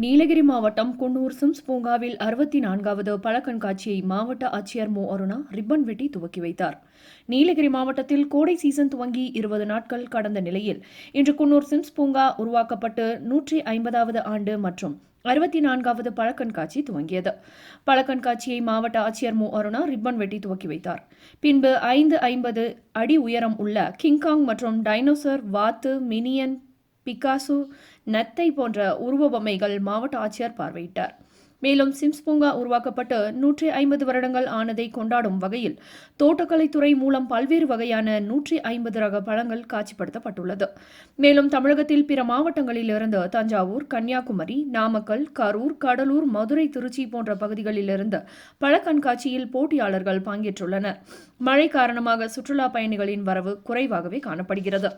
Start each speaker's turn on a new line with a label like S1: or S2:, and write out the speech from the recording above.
S1: நீலகிரி மாவட்டம் குன்னூர் சிம்ஸ் பூங்காவில் அறுபத்தி நான்காவது பல கண்காட்சியை மாவட்ட ஆட்சியர் மோ. அருணா ரிப்பன் வெட்டி துவக்கி வைத்தார். நீலகிரி மாவட்டத்தில் கோடை சீசன் துவங்கி இருபது நாட்கள் கடந்த நிலையில் இன்று குன்னூர் சிம்ஸ் பூங்கா உருவாக்கப்பட்டு நூற்றி ஐம்பதாவது ஆண்டு மற்றும் அறுபத்தி நான்காவது பழக்கண்காட்சி துவங்கியது. பழக்கண்காட்சியை மாவட்ட ஆட்சியர் மு. அருணா ரிப்பன் வெட்டி துவக்கி வைத்தார். பின்பு ஐந்து ஐம்பது அடி உயரம் உள்ள கிங்காங் மற்றும் டைனோசர் வாத்து மினியன் பிகாசு நத்தை போன்ற உருவ பொம்மைகள் மாவட்ட ஆட்சியர் பார்வையிட்டார். மேலும் சிம்ஸ் பூங்கா உருவாக்கப்பட்டு நூற்றி ஐம்பது வருடங்கள் ஆனதை கொண்டாடும் வகையில் தோட்டக்கலைத்துறை மூலம் பல்வேறு வகையான நூற்றி ஐம்பது ரக பழங்கள் காட்சிப்படுத்தப்பட்டுள்ளது. மேலும் தமிழகத்தில் பிற மாவட்டங்களிலிருந்து தஞ்சாவூர் கன்னியாகுமரி நாமக்கல் கரூர் கடலூர் மதுரை திருச்சி போன்ற பகுதிகளிலிருந்து பழ கண்காட்சியில் போட்டியாளர்கள் பங்கேற்றுள்ளனர். மழை காரணமாக சுற்றுலா பயணிகளின் வரவு குறைவாகவே காணப்படுகிறது.